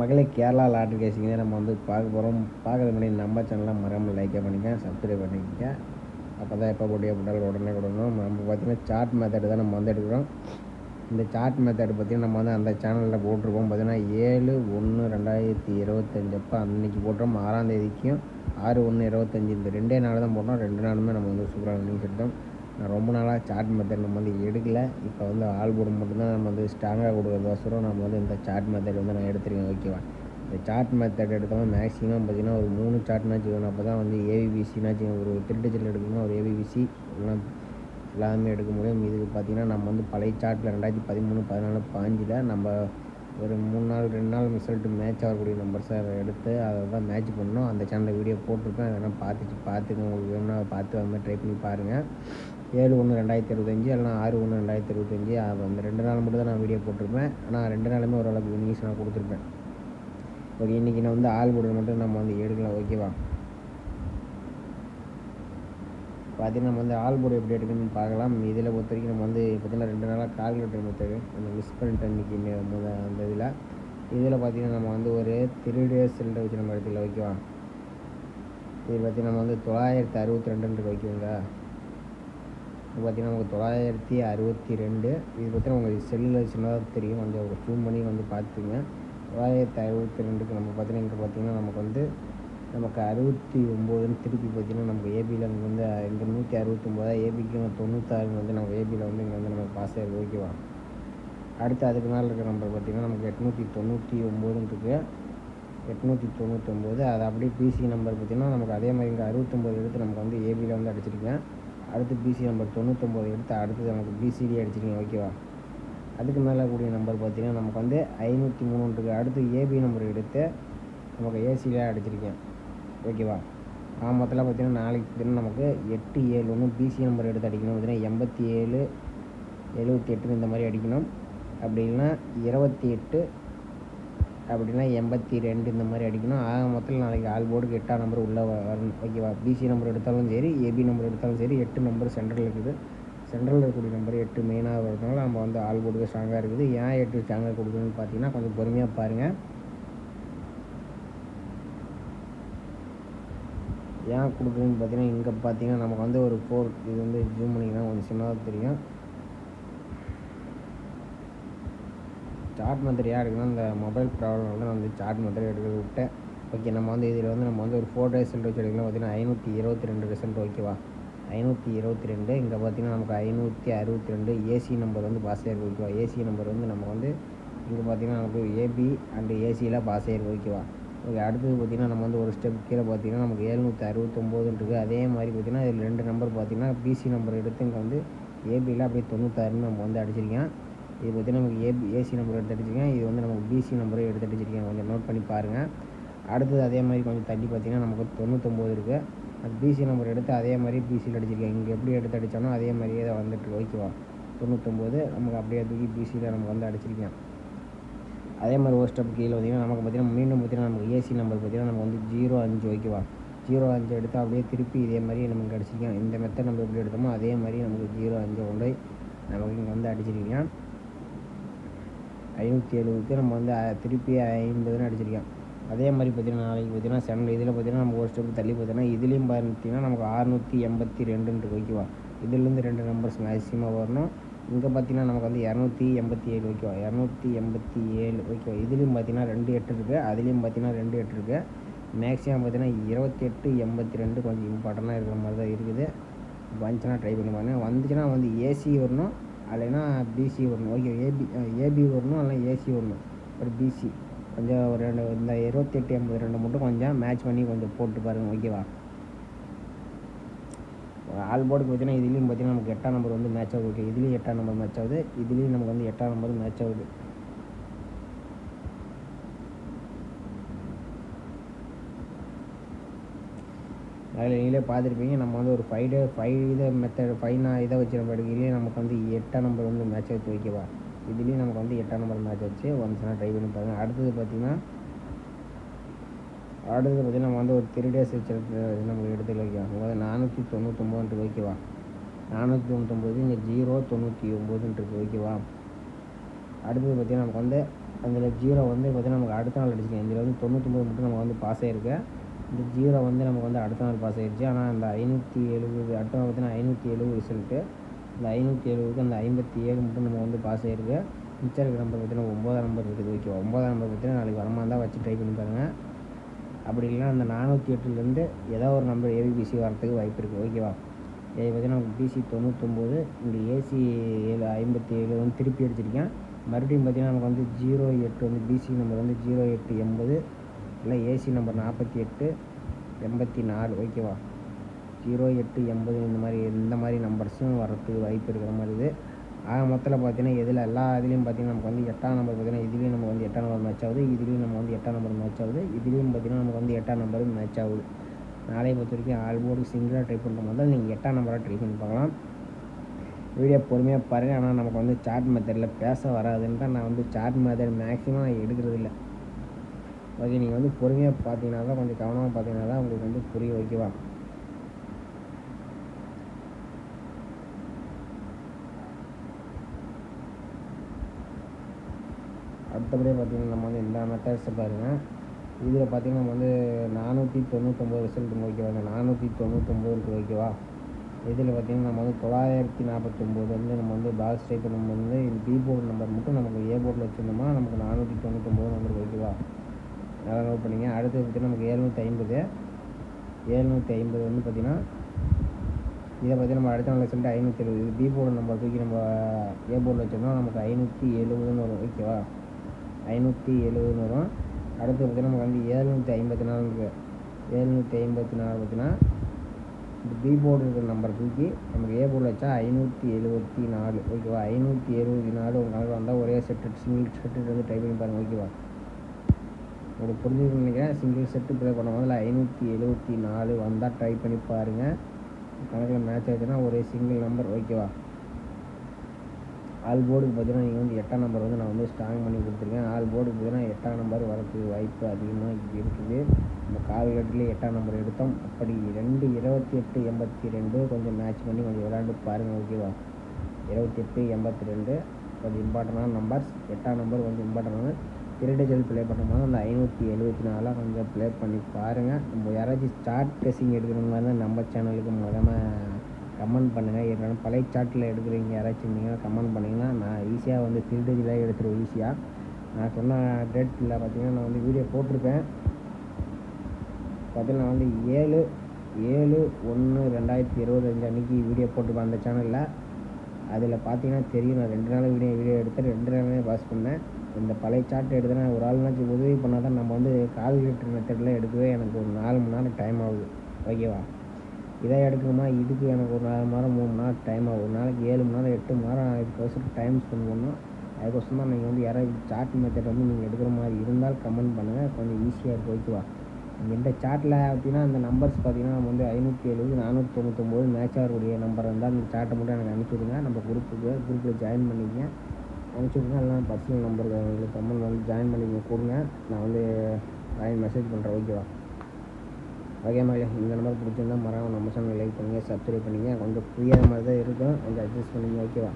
மகளே கேரளா லாட்ரி கேசிங் தான் நம்ம வந்து பார்க்க போகிறோம் பார்க்குறது முன்னாடி நம்ம சேனலாக மறக்காம லைக்கே பண்ணிக்க சப்ஸ்கிரைப் பண்ணிக்கங்க. அப்போ தான் எப்போ போட்டியாக போட்டாலும் உடனே கொடுக்கணும். நம்ம பார்த்தீங்கன்னா சார்ட் மெத்தட் தான் நம்ம வந்து எடுக்கிறோம். இந்த சார்ட் மெத்தட் பார்த்தீங்கன்னா நம்ம வந்து அந்த சேனலில் போட்டிருக்கோம். பார்த்தீங்கன்னா ஏழு ஒன்று ரெண்டாயிரத்தி இருபத்தஞ்சு. அப்போ அன்றைக்கி போட்டோம் ஆறாம் தேதிக்கும் ஆறு ஒன்று இருபத்தஞ்சி. இந்த ரெண்டே நாள் தான் போட்டோம். ரெண்டு நாளுமே நம்ம வந்து சூப்பராக நியூஸ் எடுத்தோம் நான் ரொம்ப நாளாக சார்ட் மெத்தட் நம்ம வந்து எடுக்கலை. இப்போ வந்து ஆள் போர்டு மட்டும்தான் நம்ம வந்து ஸ்ட்ராங்காக கொடுக்குறதோசரம் நம்ம வந்து இந்த சார்ட் மெத்தட் வந்து நான் எடுத்துருக்கேன் ஓகேவா இந்த சார்ட் மெத்தட் எடுத்தோம்னா மேக்ஸிமம் பார்த்திங்கன்னா ஒரு மூணு சார்ட்னாச்சும் அப்போ தான் வந்து ஏவிபிசினாச்சும் ஒரு திருட்டுச்சல் எடுக்கணும்னா ஒரு ஏவிபிசி எல்லாம் எல்லாமே எடுக்க முடியும். இதுக்கு பார்த்திங்கன்னா நம்ம வந்து பழைய சார்ட்டில் ரெண்டாயிரத்தி பதிமூணு பதினாலு பாஞ்சில் நம்ம ஒரு மூணு நாள் ரெண்டு நாள் ரிசல்ட் மேட்ச் ஆகக்கூடிய நம்பர்ஸை எடுத்து அதை தான் மேட்ச் பண்ணோம் அந்த சேனலில் வீடியோ போட்டிருப்பேன் அதெல்லாம் பார்த்துட்டு பார்த்துங்க உங்களுக்கு வேணும்னா பார்த்து அது மாதிரி ட்ரை பண்ணி பாருங்கள் ஏழு ஒன்று ரெண்டாயிரத்தி இருபத்தஞ்சி இல்லைனா ஆறு ஒன்று ரெண்டாயிரத்தி இருபத்தஞ்சி. அந்த ரெண்டு நாள் மட்டும் தான் நான் வீடியோ போட்டிருப்பேன். ஆனால் ரெண்டு நாளுமே ஓரளவுக்கு நியூஸ் நான் கொடுத்துருப்பேன். ஓகே இன்றைக்கி நான் வந்து ஆள் போடுறது மட்டும் நம்ம வந்து எடுக்கலாம் ஓகேவா பார்த்தீங்கன்னா நம்ம வந்து ஆல் போர்டு எப்படி எடுக்கணும்னு பார்க்கலாம். இதில் பொறுத்த வரைக்கும் நம்ம வந்து பார்த்தீங்கன்னா ரெண்டு நாளாக கால்குலேட்டர் மெத்தடு நம்ம மிஸ் பண்ணிட்டேன் இன்றைக்கி முத அந்த இதில். இதில் பார்த்தீங்கன்னா நம்ம வந்து ஒரு த்ரீ டேஸ் சிலிண்டர் வச்சு நம்ம எடுத்துக்கலாம் ஓகேவா இது பார்த்திங்கன்னா நம்ம வந்து தொள்ளாயிரத்தி அறுபத்தி ரெண்டுன்றது வைக்குவோங்க இது பார்த்திங்கன்னா நமக்கு தொள்ளாயிரத்தி அறுபத்தி ரெண்டு இது பார்த்தீங்கன்னா உங்களுக்கு செல்லில் சின்னதாக தெரியும். கொஞ்சம் ஜூம் பண்ணி வந்து பார்த்துங்க தொள்ளாயிரத்தி அறுபத்தி ரெண்டுக்கு நம்ம பார்த்தீங்கன்னா இங்கே பார்த்திங்கன்னா நமக்கு வந்து நமக்கு அறுபத்தி ஒம்போதுன்னு திருப்பி பார்த்தீங்கன்னா நமக்கு ஏபியில் அங்கே வந்து இங்கே நூற்றி அறுபத்தொம்போதா ஏபிக்கு தொண்ணூத்தாறு வந்து நம்ம ஏபியில் வந்து இங்கே வந்து நமக்கு பாஸ் ஆகிருக்கு ஓகேவா அடுத்து அதுக்கு மேலே இருக்கிற நம்பர் பார்த்திங்கன்னா நமக்கு எட்நூற்றி தொண்ணூற்றி ஒம்போதுன்னு இருக்குது எட்நூற்றி தொண்ணூற்றொம்போது அது அப்படியே பிசி நம்பர் பார்த்திங்கன்னா நமக்கு அதே மாதிரி இங்கே அறுபத்தொம்போது எடுத்து நமக்கு வந்து ஏபியில் வந்து அடிச்சிருக்கேன். அடுத்து பிசி நம்பர் தொண்ணூத்தொம்போது எடுத்து அடுத்து நமக்கு பிசிடி அடிச்சிருக்கேன் ஓகேவா அதுக்கு மேலே கூடிய நம்பர் பார்த்திங்கன்னா நமக்கு வந்து ஐநூற்றி மூணுன்றது அடுத்து ஏபி நம்பர் எடுத்து நமக்கு ஏசியில் அடிச்சிருக்கேன் ஓகேவா மொத்தத்தில் பார்த்தீங்கன்னா நாளைக்கு பார்த்தீங்கன்னா நமக்கு எட்டு ஏழு ஒன்று பிசி நம்பர் எடுத்து அடிக்கணும். பார்த்தீங்கன்னா எண்பத்தி ஏழு எழுபத்தி எட்டு இந்த மாதிரி அடிக்கணும். அப்படி இல்லைன்னா இருபத்தி எட்டு அப்படின்னா எண்பத்தி ரெண்டு இந்த மாதிரி அடிக்கணும். ஆக மொத்தத்தில் நாளைக்கு ஆல் போர்டுக்கு எட்டாம் நம்பர் உள்ளே வரணும். ஓகேவா பிசி நம்பர் எடுத்தாலும் சரி ஏபி நம்பர் எடுத்தாலும் சரி எட்டு நம்பர் சென்ட்ரல் இருக்குது. சென்ட்ரலில் இருக்கக்கூடிய நம்பர் எட்டு மெயினாக வரதுனால நம்ம வந்து ஆல் போர்டுக்கு ஸ்ட்ராங்காக இருக்குது. ஏன் எட்டு ஸ்ட்ராங்காக கொடுக்கணும்னு பார்த்தீங்கன்னா கொஞ்சம் பொறுமையாக பாருங்கள் ஏன் கொடுக்குறேன்னு பார்த்தீங்கன்னா இங்கே பார்த்தீங்கன்னா நமக்கு வந்து ஒரு ஃபோர் இது வந்து ஜூம் பண்ணிங்கன்னா கொஞ்சம் சின்னதாக தெரியும். சார்ட் மெத்தட் யார் இருக்குன்னா இந்த மொபைல் ப்ராப்ளம் வந்து நான் வந்து சார்ட் மெத்தட் எடுக்கிறது விட்டேன். ஓகே நம்ம வந்து இதில் வந்து நம்ம வந்து ஒரு ஃபோர் ரிசல்ட் வச்சு எடுக்கலாம் பார்த்தீங்கன்னா ஐநூற்றி இருபத்தி ரெண்டு ரிசல்ட் ஓகேவா ஐநூற்றி இருபத்தி ரெண்டு இங்கே பார்த்தீங்கன்னா நமக்கு ஐநூற்றி அறுபத்தி ரெண்டு ஏசி நம்பர் வந்து பாஸ் ஆயிருக்கு ஓகேவா ஏசி நம்பர் வந்து நம்ம வந்து இங்கே பார்த்தீங்கன்னா நமக்கு ஏபி அண்டு ஏசியில் பாஸ் ஆயிருக்கு ஓகேவா ஓகே அடுத்தது பார்த்திங்கன்னா நம்ம வந்து ஒரு ஸ்டெப் கீழே பார்த்திங்கன்னா நமக்கு ஏழ்நூற்றி அறுபத்தொம்போதுன்னு இருக்குது அதே மாதிரி பார்த்திங்கன்னா இதில் ரெண்டு நம்பர் பார்த்திங்கன்னா பிசி நம்பர் எடுத்து இங்கே வந்து ஏபியில் அப்படியே தொண்ணூத்தாறுன்னு நம்ம வந்து அடிச்சிருக்கேன். இது பற்றி நமக்கு ஏபி ஏசி நம்பர் எடுத்து அடிச்சிருக்கேன். இது வந்து நமக்கு பிசி நம்பரே எடுத்து அடிச்சிருக்கேன். கொஞ்சம் நோட் பண்ணி பாருங்கள் அடுத்தது அதே மாதிரி கொஞ்சம் தள்ளி பார்த்திங்கன்னா நமக்கு தொண்ணூத்தொம்பது இருக்குது அது பிசி நம்பர் எடுத்து அதே மாதிரி பிசியில் அடிச்சிருக்கேன். இங்கே எப்படி எடுத்து அடித்தானோ அதே மாதிரியே தான் வந்துட்டு ஓகேவா? தொண்ணூத்தொம்பது நமக்கு அப்படியே தூக்கி பிசியில் நமக்கு வந்து அடிச்சிருக்கேன். அதே மாதிரி ஒரு ஸ்டெப் கீழே பார்த்திங்கன்னா நமக்கு பார்த்திங்கன்னா மீண்டும் பார்த்திங்கன்னா நமக்கு ஏசி நம்பர் பார்த்திங்கன்னா நம்ம வந்து ஜீரோ அஞ்சு ஓகேவா? ஜீரோ அஞ்சு எடுத்து அப்படியே திருப்பி இதே மாதிரி நமக்கு அடிச்சிருக்கேன். இந்த மெத்தட் நம்ம எப்படி எடுத்தோமோ அதே மாதிரி நமக்கு ஜீரோ அஞ்சு கொண்டு நமக்கு இங்கே வந்து அடிச்சிருக்கேன். ஐநூற்றி எழுபதுக்கு நம்ம வந்து திருப்பி ஐம்பதுன்னு அடிச்சிருக்கேன். அதே மாதிரி பார்த்திங்கன்னா நாளைக்கு பார்த்திங்கன்னா சென்ட் இதில் பார்த்திங்கன்னா நம்ம ஒரு ஸ்டெப் தள்ளி பார்த்தீங்கன்னா இதுலேயும் பார்த்திங்கன்னா நமக்கு அறுநூற்றி எண்பத்தி ரெண்டுன்ட்டு ஓகேவா இதுலேருந்து ரெண்டு நம்பர்ஸ் மேக்ஸிமம் வரணும். இங்கே பார்த்தீங்கன்னா நமக்கு வந்து இரநூத்தி எண்பத்தி ஏழு ஓகேவா இரநூத்தி எண்பத்தி ஏழு ஓகேவா இதுலேயும் பார்த்தீங்கன்னா ரெண்டு எட்டு இருக்குது அதுலேயும் பார்த்தீங்கன்னா ரெண்டு எட்டு இருக்குது மேக்ஸிமம் பார்த்தீங்கன்னா இருபத்தி எட்டு எண்பத்தி ரெண்டு கொஞ்சம் இம்பார்ட்டண்ட்டாக இருக்கிற மாதிரி தான் இருக்குது. வந்துச்சுன்னா ட்ரை பண்ணி பாருங்கள் வந்துச்சுன்னா வந்து ஏசி வரணும். இல்லைன்னா பிசி வரணும். ஓகே ஏபி ஏபி வரணும் இல்லை ஏசி வரணும். ஒரு பிசி கொஞ்சம் ஒரு ரெண்டு இந்த இருபத்தெட்டு எண்பது ரெண்டு மட்டும் கொஞ்சம் மேட்ச் பண்ணி கொஞ்சம் போட்டு பாருங்கள் ஓகேவா ஆல் போர்டு பார்த்தீங்கன்னா இதுலேயும் பார்த்தீங்கன்னா நமக்கு எட்டாம் நம்பர் வந்து மேட்ச் ஆகுது. ஓகே இதுலேயும் எட்டாம் நம்பர் மேட்ச் ஆகுது. இதுலேயும் நமக்கு வந்து எட்டாம் நம்பர் மேட்ச் ஆகுது. அதில் நீங்களே பார்த்துருப்பீங்க. நம்ம வந்து ஒரு ஃபைவ் டே ஃபைவ் இதை மெத்தட் ஃபைவ் நான் இதை வச்சு நம்ம எடுக்கையிலேயே நமக்கு வந்து எட்டாம் நம்பர் வந்து மேட்ச் வச்சு ஓகேவா? இதுலேயும் நமக்கு வந்து எட்டாம் நம்பர் மேட்ச் ஆச்சு. நான் ட்ரை பண்ணி பாருங்கள் அடுத்தது பார்த்திங்கன்னா அடுத்தது பார்த்திங்கன்னா நம்ம வந்து ஒரு த்ரீ டேஸ் வச்சு நம்ம எடுத்து வைக்கலாம் அதாவது நானூற்றி தொண்ணூத்தொம்போதுன்ட்டு ஓகேவா? நானூற்றி தொண்ணூத்தொம்பது இங்கே ஜீரோ தொண்ணூற்றி ஒம்போதுன்ட்டு ஓகேவா? அடுத்தது பார்த்திங்கன்னா நமக்கு வந்து அதில் ஜீரோ வந்து பார்த்தீங்கன்னா நமக்கு அடுத்த நாள் அடிச்சிருக்கேன் இதில் வந்து தொண்ணூற்றொம்பது மட்டும் நமக்கு வந்து பாஸ் ஆகிருக்கு இந்த ஜீரோ வந்து நமக்கு வந்து அடுத்த நாள் பாஸ் ஆகிடுச்சு ஆனால் அந்த ஐநூற்றி எழுபது அடுத்த நாள் பார்த்தீங்கன்னா ஐநூற்றி எழுபது ரிசல்ட்டு இந்த ஐநூற்றி எழுபதுக்கு அந்த ஐம்பத்தி ஏழு மட்டும் நம்ம வந்து பாஸ் ஆகிருக்கு மிச்சம் இருக்கிற நம்பர் பார்த்தீங்கன்னா ஒம்பதாம் நம்பர் இருக்குது. ஓகே ஒம்பதாம் நம்பர் பார்த்தீங்கன்னா நாளைக்கு வரமாக இருந்தால் வச்சு ட்ரை பண்ணி பாருங்கள் அப்படி இல்லைன்னா அந்த நானூற்றி எட்டுலேருந்து ஏதோ ஒரு நம்பர் ஏபிபிசி வரத்துக்கு வாய்ப்பு இருக்குது ஓகேவா இது பார்த்தீங்கன்னா நமக்கு பிசி தொண்ணூற்றொம்போது இங்கே ஏசி ஏழு ஐம்பத்தி ஏழு வந்து திருப்பி அடிச்சிருக்கேன். மறுபடியும் பார்த்தீங்கன்னா நமக்கு வந்து ஜீரோ எட்டு வந்து பிசி நம்பர் வந்து ஜீரோ எட்டு எண்பது. இல்லை ஏசி நம்பர் நாற்பத்தி எட்டு எண்பத்தி நாலு ஓகேவா ஜீரோ எட்டு எண்பது இந்த மாதிரி இந்த மாதிரி நம்பர்ஸும் வரத்துக்கு வாய்ப்பு இருக்கிற மாதிரி இது. ஆக மொத்தத்தில் பார்த்தீங்கன்னா இதில் எல்லா இதுலேயும் பார்த்தீங்கன்னா நமக்கு வந்து எட்டாம் நம்பர் பார்த்தீங்கன்னா இதுலேயும் நமக்கு வந்து எட்டாம் நம்பர் மேட்ச் ஆகுது. இதுலேயும் நம்ம வந்து எட்டாம் நம்பர் மேட்ச் ஆகுது. இதுலேயும் பார்த்தீங்கன்னா நமக்கு வந்து எட்டாம் நம்பரும் மேட்ச் ஆகுது. நாளையை பொறுத்த வரைக்கும் ஆல் போர்டு சிங்கிளாக ட்ரை பண்ணுற மாதிரி நீங்கள் எட்டாம் நம்பராக ட்ரை பண்ணி பார்க்கலாம். வீடியோ பொறுமையாக பாருங்கள் ஆனால் நமக்கு வந்து சார்ட் மெத்தடில் பேச வராதுன்னு தான் நான் வந்து சார்ட் மெத்தட் மேக்ஸிமம் நான் எடுக்கிறது இல்லை ஓகே நீங்கள் வந்து பொறுமையாக பார்த்தீங்கன்னா தான் கொஞ்சம் கவனமாக பார்த்தீங்கன்னா தான் உங்களுக்கு வந்து புரிய ஓகேவா அடுத்தபடியாக பார்த்தீங்கன்னா நம்ம வந்து எல்லா மெத்தட்ஸை பாருங்கள் இதில் பார்த்தீங்கன்னா நம்ம வந்து நானூற்றி தொண்ணூத்தொம்பது ரிசல்ட் ஓகேவா இந்த நானூற்றி தொண்ணூற்றொம்பது இருக்குது ஓகேவா இதில் பார்த்தீங்கன்னா நம்ம வந்து தொள்ளாயிரத்தி நாற்பத்தொம்போது வந்து நம்ம வந்து பாஸ் டைப் பண்ணும்போது வந்து இந்த பி போர்டு நம்பர் மட்டும் நமக்கு ஏ போர்டில் வச்சுருந்தோம்னா நமக்கு நானூற்றி தொண்ணூற்றொம்பது நம்பர் ஓகேவா நல்லா நோட் பண்ணிங்க. அடுத்து பார்த்திங்கன்னா நமக்கு ஏழ்நூற்றி ஐம்பது. ஏழ்நூற்றி ஐம்பது வந்து பார்த்திங்கன்னா இதை பற்றி நம்ம அடுத்த நாள் சொல்லிட்டு ஐநூற்றி எழுபது. இது பி போர்டு நம்பர் தூக்கி நம்ம ஏ போர்டில் வச்சோம்னா நமக்கு ஐநூற்றி எழுபதுன்னு வரும். ஓகேவா ஐநூற்றி எழுபதுன்னு வரும். அடுத்து பார்த்தீங்கன்னா நமக்கு வந்து ஏழ்நூற்றி ஐம்பத்தி நாலு இருக்குது ஏழ்நூற்றி ஐம்பத்தி நாலு பார்த்தீங்கன்னா இந்த பி போர்டு இருக்கிற நம்பர் தூக்கி நமக்கு ஏ போர்டில் வச்சா ஐநூற்றி எழுபத்தி நாலு. ஓகேவா ஐநூற்றி எழுபத்தி நாலு உங்கள் கணக்கு வந்தால் ஒரே செட்டு சிங்கிள் செட்டு வந்து டைப் பண்ணி பாருங்கள் ஓகேவா உங்களுக்கு புரிஞ்சுக்கணும்னு நினைக்கிறேன். சிங்கிள் செட்டு ப்ளே பண்ண முதல்ல ஐநூற்றி எழுபத்தி நாலு வந்தால் ட்ரை பண்ணி பாருங்கள் கணக்கில் மேட்ச் ஆச்சுன்னா ஒரே சிங்கிள் நம்பர் ஓகேவா ஆல் போர்டுக்கு பார்த்தீங்கன்னா நீங்கள் வந்து எட்டாம் நம்பர் வந்து நான் வந்து ஸ்ட்ராங் பண்ணி கொடுத்துருக்கேன். ஆல் போர்டுக்கு பார்த்தீங்கன்னா எட்டாம் நம்பர் வரதுக்கு வாய்ப்பு அதிகமாக இருக்குது. நம்ம கால்குலேட்டர்லேயே எட்டாம் நம்பர் எடுத்தோம். அப்படி ரெண்டு இருபத்தி எட்டு எண்பத்தி ரெண்டு கொஞ்சம் மேட்ச் பண்ணி கொஞ்சம் விளையாண்டு பாருங்கள் ஓகேவா இருபத்தி எட்டு எண்பத்தி ரெண்டு. கொஞ்சம் இம்பார்ட்டண்டான நம்பர்ஸ் எட்டாம் நம்பர் கொஞ்சம் இம்பார்ட்டண்டான திருடஜல் ப்ளே பண்ணும்போது அந்த ஐநூற்றி எழுபத்தி நாலாக கொஞ்சம் ப்ளே பண்ணி பாருங்கள் நம்ம யாராச்சும் ஸ்டார்ட் எடுக்கிற மாதிரி தான் நம்ம சேனலுக்கு முதல்ல கமெண்ட் பண்ணுங்கள் ஏற்கனவே பழைய சார்ட்டில் எடுக்கிறீங்க யாராச்சும் இருந்தீங்கன்னா கமெண்ட் பண்ணிங்கன்னா நான் ஈஸியாக வந்து திருடஜில் எடுத்துருவேன் ஈஸியாக நான் சொன்ன டேட்டில் பார்த்தீங்கன்னா நான் வந்து வீடியோ போட்டிருப்பேன். பார்த்தீங்கன்னா நான் வந்து ஏழு ஏழு ஒன்று ரெண்டாயிரத்தி இருபத்தஞ்சு அன்றைக்கி வீடியோ போட்டிருப்பேன் அந்த சேனலில் அதில் பார்த்தீங்கன்னா தெரியும். நான் ரெண்டு நாள் வீடியோ வீடியோ எடுத்து ரெண்டு நாளே பாஸ் பண்ணேன். இந்த பழைய சார்ட் எடுத்தேன்னா ஒரு ஆள்னாச்சும் உதவி பண்ணால் தான் நம்ம வந்து கால்குலேட்டர் மெத்தடில் எடுக்கவே எனக்கு ஒரு நாலு மணி நேரம் டைம் ஆகுது. ஓகேவா இதை எடுக்கணுமா இதுக்கு எனக்கு ஒரு நாலு மணி நேரம் மூணு மணி நேரம் டைம் ஆகும். ஒரு நாளைக்கு ஏழு மணி நேரம் எட்டு மணி நேரம் இதுக்கோசரம் டைம் ஸ்பெண்ட் பண்ணணும். அதுக்கோசரம் தான் நீங்கள் வந்து யாராவது சார்ட் மெத்தட் வந்து நீங்கள் எடுக்கிற மாதிரி இருந்தால் கமெண்ட் பண்ணுங்கள் கொஞ்சம் ஈஸியாக இருக்கும் ஓகேவா இந்த சார்ட்டில் பார்த்தீங்கன்னா அந்த நம்பர்ஸ் பார்த்தீங்கன்னா நம்ம வந்து ஐநூற்றி எழுபது நானூற்றி தொண்ணூத்தொம்பது மேட்ச் ஆகக்கூடிய நம்பர் இருந்தால் அந்த சார்ட்டை மட்டும் எனக்கு அனுப்பிச்சி விடுங்க நம்ம குரூப்புக்கு குரூப்பில் ஜாயின் பண்ணிக்கங்க. அனுப்பிச்சி விடுங்க பர்சனல் நம்பருக்கு உங்களுக்கு கமெண்ட் வந்து ஜாயின் பண்ணி கொடுங்க. நான் வந்து ஜாயின் மெசேஜ் பண்ணுறேன் ஓகேவா ஓகே மாதிரி இந்த நம்பர் பிடிச்சிருந்தா மறக்காம நம்ம சேனல் லைக் பண்ணுங்கள் சப்ஸ்கிரைப் பண்ணுங்கள் கொஞ்சம் புரியாத மாதிரி தான் இருக்கும். கொஞ்சம் அட்ஜஸ்ட் பண்ணுங்கள் ஓகேவா